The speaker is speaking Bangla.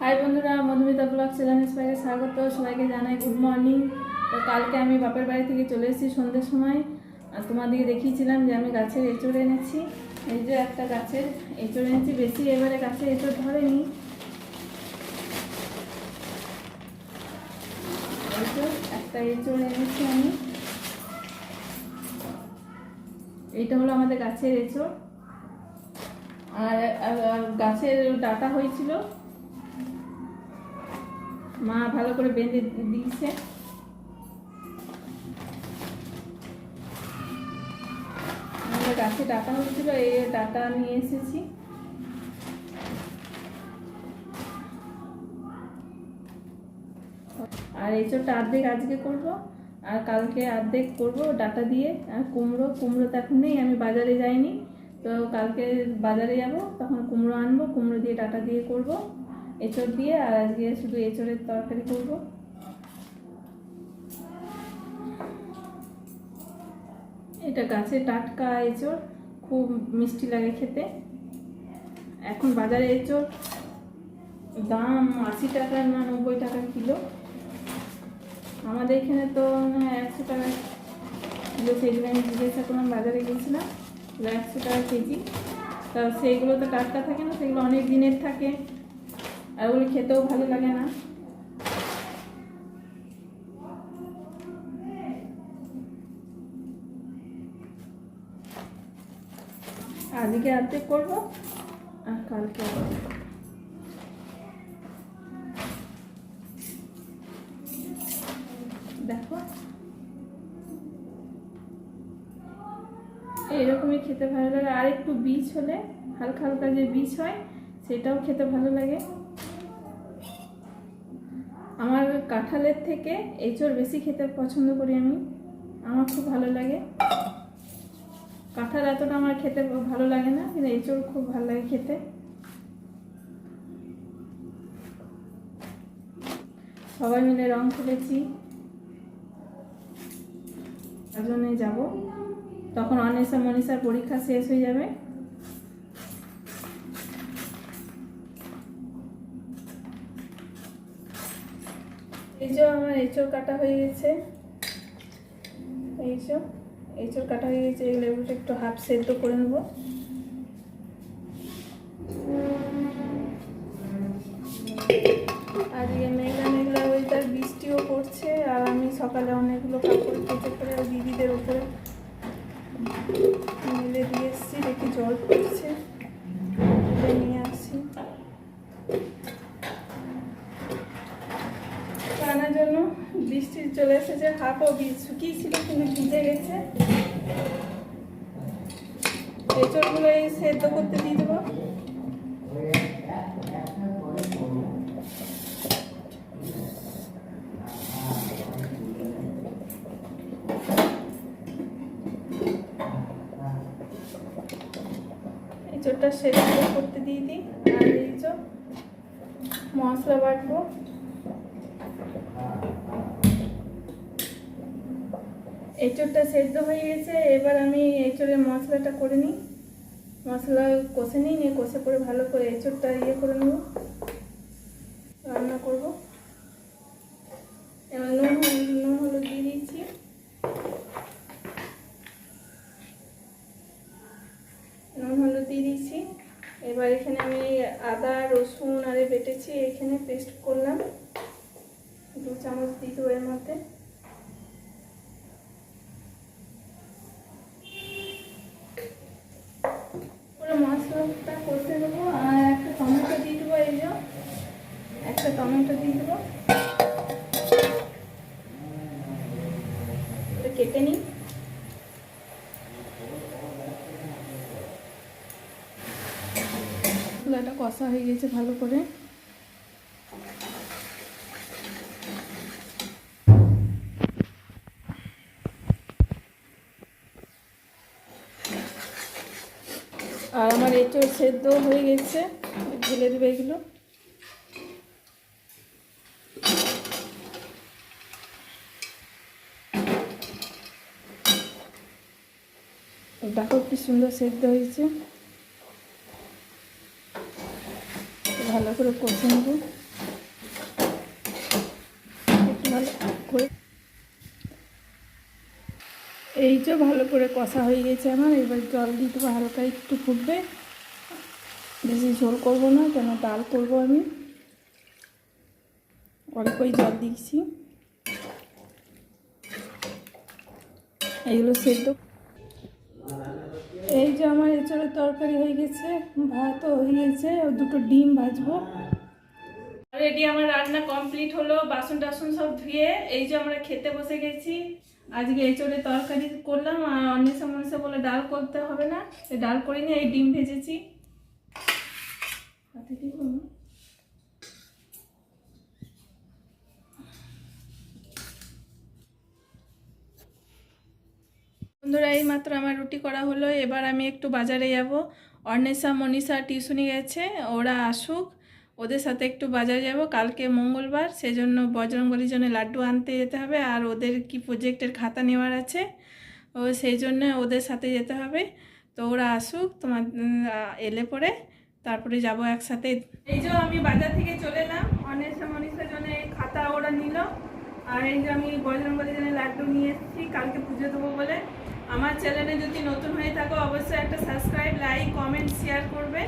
হাই বন্ধুরা, মধুমিতা ব্লগ চ্যানেলে সবাইকে স্বাগত। সবাইকে জানাই গুড মর্নিং তো কালকে আমি বাপের বাড়ি থেকে চলে এসেছি সন্ধ্যের সময়। আর তোমাদেরকে দেখিয়েছিলাম যে আমি গাছের এঁচড় এনেছি। এই যে একটা গাছের এঁচড় এনেছি। বেশি এবারে গাছে এঁচড় ধরেনি। একটা এঁচড় এনেছি আমি। এইটা হলো আমাদের গাছের এঁচড়। আর গাছের ডাটা হয়েছিল। মা ভালো করে বেঁধে দিয়েছে। আমাদের গাছে ডাটা হয়েছিল, এই ডাটা নিয়ে এসেছি। আর এই চোরটা অর্ধেক আজকে করব, আর কালকে অর্ধেক করব ডাটা দিয়ে। আর কুমড়ো কুমড়ো তো এখন নেই, আমি বাজারে যাইনি। তো কালকে বাজারে যাব, তখন কুমড়ো আনব, কুমড়ো দিয়ে ডাটা দিয়ে করব। এঁচড় দিয়ে আর আজকে শুধু এঁচড়ের তরকারি করব। এটা গাছে টাটকা এঁচড়, খুব মিষ্টি লাগে খেতে। এখন বাজারে এঁচড়, দাম আশি টাকা না নব্বই টাকা কিলো। আমাদের এখানে তো একশো টাকা কিলো জন্য আমি জিজ্ঞাসা করলাম, বাজারে গেছিলাম একশো টাকা কেজি। তা সেইগুলো তো টাটকা থাকে না সেগুলো অনেক দিনের থাকে। আর ওগুলো খেতেও ভালো লাগে না। আজকে অর্ধেক করব? আর কালকে দেখো। এরকমই খেতে ভালো লাগে। আর একটু বীজ হলে, হালকা হালকা যে বীজ হয়, সেটাও খেতে ভালো লাগে। আমার কাঁঠালের থেকে এঁচড় বেশি খেতে পছন্দ করি আমি। আমার খুব ভালো লাগে। কাঁঠাল এতটা আমার খেতে ভালো লাগে না, কিন্তু এঁচড় খুব ভালো লাগে খেতে। সবাই মিলে রং খেলেছি। জন্য যাব। তখন অনেসা মনীষার পরীক্ষা শেষ হয়ে যাবে। এই যে আমার এঁচড় কাটা হয়ে গেছে। এই যে কাটা হয়ে গেছে এই লেবুটা একটু হাফ সেদ্ধ করে নেব। আজকে মেঘলা মেঘলা ওয়েদার বৃষ্টিও পড়ছে, আর আমি সকালে অনেকগুলো কাপড় কেটে করে দিদিদের উপরে মেলে দিয়ে এসেছি, দেখি জল পড়ছে। নিয়ে আসি জন্য বৃষ্টি চলে এসেছে, হাফও শুকিয়েছিল কিন্তু ভিজে গেছে। এঁচড়গুলো এই সেদ্ধ করতে দিয়ে দেবো। এঁচড়টা সেদ্ধ করতে দিয়ে দিই। আর এই মশলা বাটবো। এঁচড়টা সেদ্ধ হয়ে গেছে, এবার আমি এঁচড়ের মশলাটা করে নিই। মশলা কষে নিই, নিয়ে কষে করে ভালো করে এঁচড়টা ইয়ে করে নেব। রান্না করব। এবার নুন নুন হলুদ দিয়ে দিয়েছি নুন, হলুদ দিয়ে দিয়েছি এবার এখানে আমি আদা, রসুন আরে বেটেছি, এখানে পেস্ট করলাম। দু চামচ দিয়ে দেবো এর মধ্যে পুরো মশলাটা কষে দেবো আর একটা টমেটো দিয়ে দেবো এই যে একটা টমেটো দিয়ে দেবো। কেটে নিই। মশলাটা কষা হয়ে গেছে ভালো করে। আর আমার এঁচড় সেদ্ধ হয়ে গেছে। ঢেলে দেবে এগুলো। দেখো কি সুন্দর সেদ্ধ হয়েছে। ভালো করে কষে নেব। এই যে ভালো করে কষা হয়ে গেছে আমার, এবার জল দিয়ে দেবো হালকা একটু ফুটবে। বেশি ঝোল করব না, কেন ডাল করব আমি। অল্পই জল দিচ্ছি। এইগুলো সেদ্ধ এই যে আমার এঁচড়ের তরকারি হয়ে গেছে, ভাতও হয়ে গেছে, ও দুটো ডিম ভাজবো। রেডি আমার রান্না কমপ্লিট হলো, বাসন টাসন সব ধুয়ে, এই যে আমরা খেতে বসে গেছি। আজকে এঁচড়ের তরকারি করলাম, আর অন্য মনীষা বলে ডাল করতে হবে না ডাল করিনি এই ডিম ভেজেছি হাতে দিব না? বন্ধুরা এই মাত্র আমার রুটি করা হলো। এবার আমি একটু বাজারে যাব। অর্ণেশা মনীষা টিউশনি গেছে, ওরা আসুক। ওদের সাথে একটু বাজারে যাব। কালকে মঙ্গলবার, সেজন্য বজরংবলির জন্য লাড্ডু আনতে যেতে হবে আর ওদের কি প্রজেক্টের খাতা নেওয়ার আছে, ও সেই জন্য ওদের সাথে যেতে হবে। তো ওরা আসুক, তোমার এলে পরে, তারপরে যাব একসাথে। এই যে আমি বাজার থেকে চলে এলাম। অন্বেষা মনীষার জন্য খাতা ওরা নিল। আর এই যে আমি বজরংবলির জন্য লাড্ডু নিয়ে এসেছি, কালকে পুজো দেবো বলে। আমার চ্যানেলে যদি নতুন হয়ে থাকো অবশ্যই একটা সাবস্ক্রাইব লাইক কমেন্ট শেয়ার করবে।